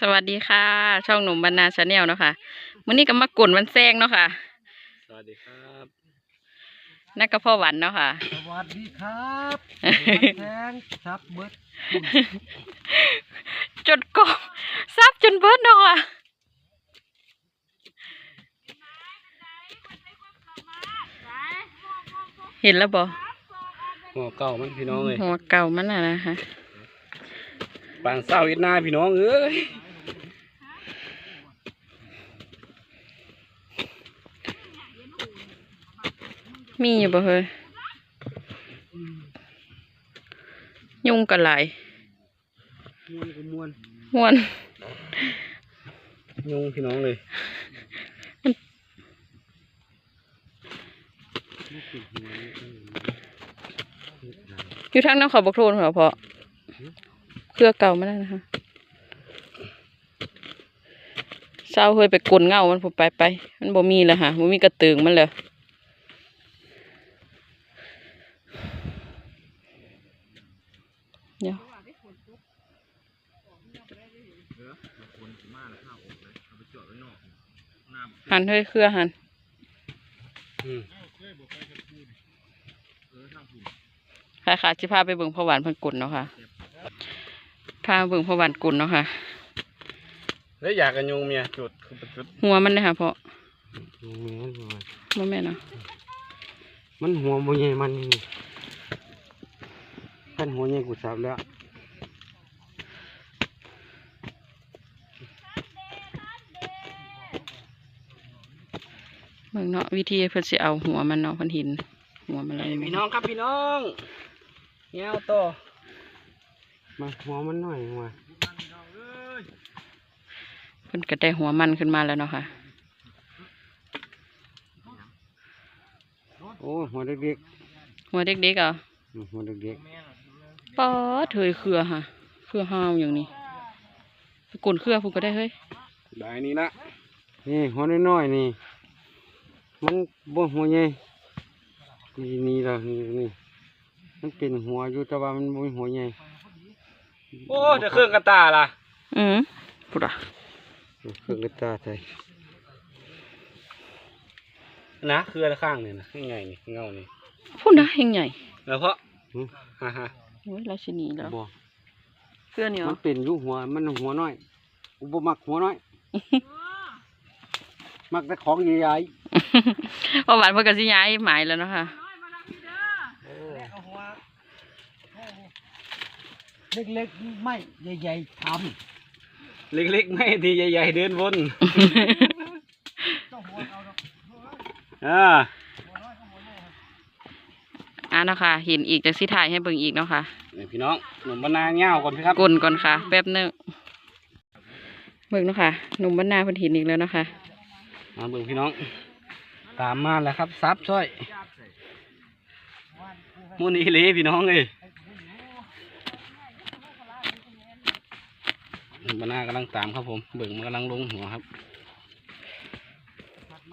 สวัสดีค่ะ ช่องหนุ่มบรรณาชาแนลเนาะค่ะมื้อนี้ก็มากลุ่นวันแซงเนาะค่ะ สวัสดีครับนักกระเพาะหวานเนาะค่ะ สวัสดีครับแทงซับเบิดจนกบซับจนเบิดเนาะค่ะเห็นแล้วบ่หัวเก่ามันพี่น้องเลยหัวเก่ามันน่ะนะคะปางเศร้าเวียดนามพี่น้องเอ้ย มีอยู่บ่เฮ้ยยุงกันหลายมวนก็มวนม่วนยุงพี่น้องเลยอยู่ทางน้ำเขาบกโทนเหรอเพาะเครือเก่ามาแล้วนะคะเศร้าเฮ้ยไปกลนเงามันผมไปไป มันบ่มีแล้วค่ะบ่มีกระตึงมันเลย เดี๋ยวหันเฮ้ยเครือหันอืมค่ะค่ะจะพาไปเบิ่งพระหวานเพันกุลเนาะค่ะ พาเบิ่งพระหวานกุลเนาะค่ะแล้วอยากกันยุงเมียจุดคือประจุด หัวมันเลยค่ะเพราะยุงแม่นบ่บ่แม่นเนาะมันหัวบ่ใหญ่มันนี่ ท่านหัวใหญ่กูซับแล้วเบิ่งเนาะวิธีเพิ่นสิเอาหัวมันเนาะเพิ่นเห็นหัวมันอะไรพี่น้องครับพี่น้องเงี้ยวต่อมาหัวมันหน่อยมาเพิ่นก็ได้หัวมันขึ้นมาแล้วเนาะค่ะ โอ้หัวเด็กหัวเด็กๆอะๆอืมหัวเด็ก ป๊อดเถยเครือค่ะเครือห้าวอย่างนี้ไปกลนเครือพุ่นก็ได้เฮ้ยได้นี่ละๆนี่หัวน้อยๆนี่ มันบ่หัวใหญ่นี่นี่ล่ะนี่นี่มันเป็นหัวอยู่แต่ว่ามันบ่มีหัวใหญ่โอ้จะเครื่องกระตาล่ะ อืมพุ่นอะเครื่องกระตาใส่นะเครือละข้างนี่นะยังไงนี่เงานี่พุ่นนะเฮงใหญ่แล้วเพราะหึฮ่าฮ่า โอ้ยราชินีแล้ว บ่เครือนี่เหรมัอนเป็นอยู่หัว มันหัวน้อยกูบ่มักหัวน้อย มักแต่ของใหญ่พระหวานเพิ่นก็สิย้ายหมายแล้วเนาะค่ะๆเล็กๆไม่ใหญ่ๆทเล็กๆไม่ทีใหญ่ ๆ เดินวนอ่าอะ เนาะค่ะเห็นอีกจากสิถ่ายให้เบิ่งอีกเนาะค่ะนี่พี่น้องหนุ่มบรรณาเงี้ยวก่อนพี่ครับกลนก่อนค่ะ แป๊บหนึงเบิ่งเนาะค่ะหนุ่มบ้านนาเพิ่นเห็นอีกแล้วเนาะค่ะมาเบิ่งพี่น้อง ตามมาแล้วครับซับช่วยมูนี่เลยพี่น้องเลยหนุ่มบรรณากำลังตามครับผมเบิ่งมันกำลังลงหัวครับ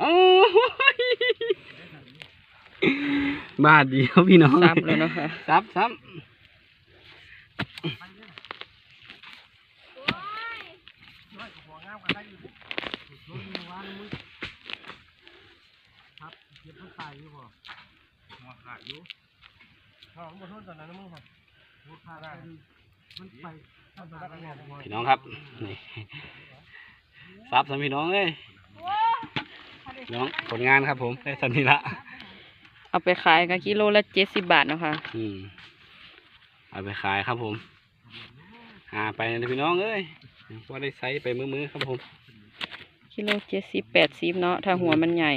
โอ้ยบาทเดียวพี่น้องซับเลยเนาะค่ะซับซับเก็บมันตายอยู่บ่หัวขาดอยู่ถ้ามันบ่ทนตอนนั้นนะมึงครับหัวขาดได้มันไปทำได้กันบ่พี่น้องครับนี่ซับสำพี่น้องเลยพี่ น้องผลงานครับผมได้สันนิละเอาไปขายกันกิโลละเจ็ดสิบบาทเนาะค่ะอืมเอาไปขายครับผมหาไปนะพี่น้องเอ้ยว่าได้ไซส์ไปมือๆครับผม กิโลเจ็ดสิบแปดสิบเนาะถ้าหัวมันใหญ่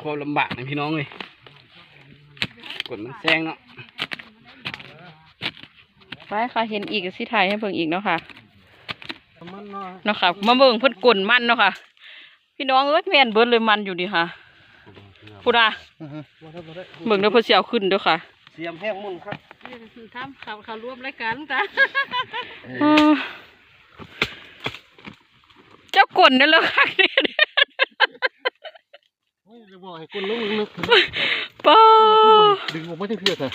ขความลำบากนะพี่น้องเลย กดมันแซงเนาะไปค่ะเห็นอีกก็สิถ่ายให้เบิ่งอีกเนาะค่ะมันน้อยเนาะค่ะมาเบิ่งเพิ่นกลนมันเนาะค่ะ พี่น้องเอ้ยแม่นเบิดเลยมันอยู่ดิค่ะพูดอะเบิ่งเด้อเพิ่นสิเอาขึ้นเด้อค่ะ เสียมแห้งมุ่นครับทำเขาเขารวมรายการจ้ะเออเจ้ากลนนั่นเลยค่ะจะบอกให้คนลุกนึกปอ ดึงออกไม่ได้เพื่อแต่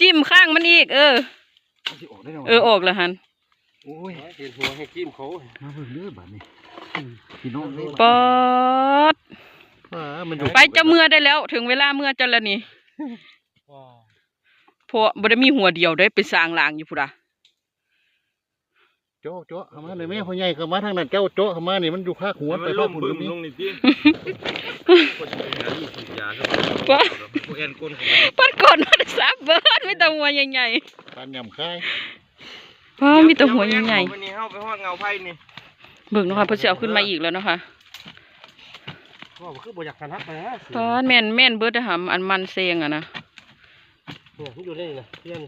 จิ้มข้างมันอีก เออสิออกได้หรอเออออกแล้วหันโอ้ยเห็นหัวให้จิ้มเขามาเบิ่งเลือดแบบนี้พี่น้องนี่ปอดอ่ามันไปเจะเมื่อได้แล้ว ถึงเวลาเมื่อจะแล้วนี่เพราะบ่ได้มีหัวเดียวได้ไปสร้างลางอยู่พุ่นอะโจ๊ะโจ๊ะเข้ามาเลยแม่พ่อใหญ่เข้ามาทางนั้นเจ้าโจ๊ะเข้ามานี่มันอยู่ภาคหัวไปภาคหุ่นตรงนี้ป อดปัดก่อนมันซับเบิดมีแต่หัวใหญ่ปานยำค่ายๆอ๋อมีแต่หัวใหญ่วันนี้เข้าไปหอดเงาไผ่นี่ๆเบิ่งเนาะค่ะเพิ่นสิเอาขึ้นมาอีกแล้วเนาะค่ะก็คือบ่อยากกันทักไปนะปอดแม่นแม่นเบิดเด้อหำอันมันเซงอะนะเนี่ยมันอยู่นี่นะเพื่อน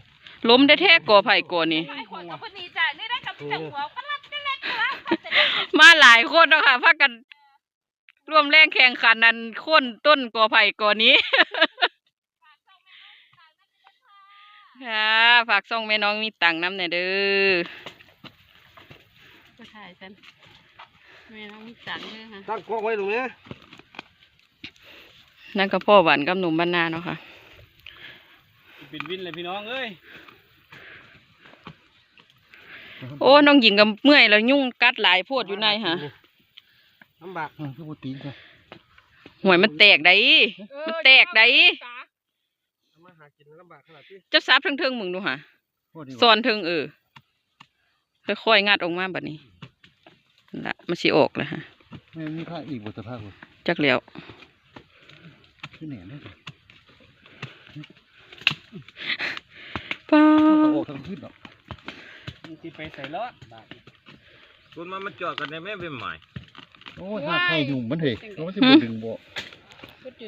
ล้มได้แท้ก่อไผ่ก่อนี่ไอ้คนกับคนนี้จ้ะนี่ได้กับแต่หัวปลัดนี่แหละตัวมาหลายคนเนาะค่ะพากัน ร่วมแรงแข่งขันนันโค่นต้นกอไผ่ก่อนี้ ค่ะฝากส่องแม่น้องมีตังค์น้ำหน่อยเด้อก็ถ่ายฉันแม่น้องมีจังเลยค่ะตั้งกล้องไว้ตรงนี้นั่นก็พ่อหวานกับหนุ่มบ้านนาเนาะค่ะเป็นวินเลยพี่น้องเอ้ยโอ้น้องหญิงกับเมื่อยแล้วยุ่งกัดหลายโพดอยู่ในฮะ ลำบากคือบ่ตีนจ้ะหวยมันแตกได้ มันแตกได้ มาหากินลำบากขนาดที่เจ้าซับเทิงๆมึงดูค่ะโอ้ดีซ้อนเทิงเออค่อยๆงัดออกมาบัดนี้นั่นละมันสิออกแล้วฮะแม่มีผ้าอีกบ่ตะผ้าบ่จักแล้วคือแหน่ได้จ้ะป้าเอาออกทางพื้นดอกที่ไปใส่รถคุณมามันจอดกันในแม่เป็นหมาย โอ้ยห้าไผ่หุ่มมันเถอะมันสิบ่ดึงบ่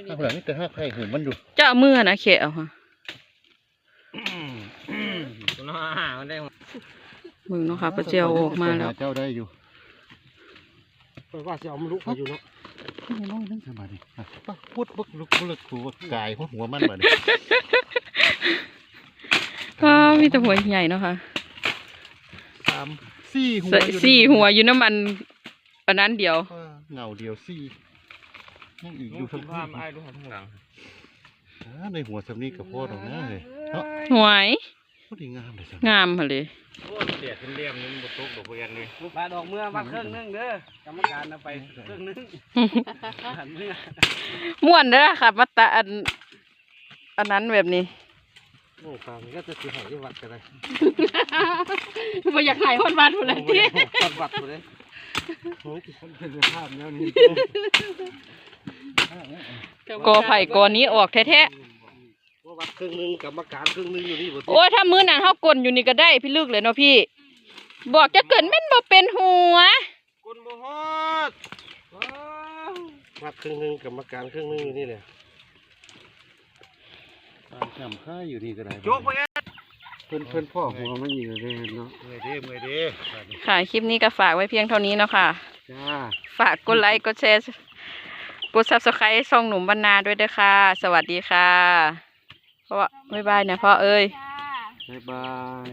ถ้าเผื่อนี่แต่ห้าไผ่หุ่มมันอยู่เจ้าเอามือนะเขะเอาฮะคุณน้ามันได้มึงเนาะค่ะพระเจ้าออกมาแล้วเจ้าได้อยู่เปิดว่าจะเอามันลุกไปอยู่เนาะไม่น้องนั่งสมาธิอะปะพูดบึกลุกบึกหัวกายหัวหัวมันมาเนี่ยก็มีแต่หัวใหญ่เนาะค่ะสามสี่หัวสอยู่สี่หัวอยู่น้ำมันอันนั้นเดียวอ่า เงาเดียวสี่ยังอีกอดูยู่คุทั้งณพื้ภานพไอ้ดูข้างหลังอ่าในหัวสำนีกับพ่อตรงนั้นเลยเนาะหวยพูดดีงามเลยสังามค่ะเลยโอ้เสียขึ้นเรียมนี่มันบตกดอกเวียนเลยปลาดอกเมื่อวัดครึ่งหนึงเด้อกรรมการเอาไปครึ่งหนึงหันเมื่อม่วนเด้อค่ะมาตะอันอันนั้นแบบนี้โอ้ฟังก็จะเสียหายที่วัดกันเลยบ่อยากหายคนบ้านผู้ใดที่วัดวัดเลย โอ้ยคนเป็นภาพแล้วนี่กอไผ่กอนี้ออกแท้ว่าวัดครึ่งหนึงกรรมการครึ่งหนึงอยู่นี่บ่ๆโอ้ยถ้ามื้อนั้นเฮากลนอยู่นี่ก็ได้พี่ลึกเลยเนาะพี่ บอกจะเกินแม่นบ่เป็นหัวคุณบ่ฮอดวัดครึ่งหนึงกรรมการครึ่งหนึงอยู่นี่เลยจำค่าอยู่นี่ก็ได้โจกไปแเพิ่นเพิ่นพ่อหัวมันอยู่เลยเนาะเมื่อยเด้เมื่อยเด้ค่ะ คลิปนี้ก็ฝากไว้เพียงเท่านี้เนาะค่ะ จ้า ฝากกดไลค์ กดแชร์ กด subscribe ช่องหนุ่มบรรณาด้วยเด้อค่ะ สวัสดีค่ะ เพราะว่าบ๊ายบายเนี่ยพ่อเอ้ยจ้าบ๊ายบาย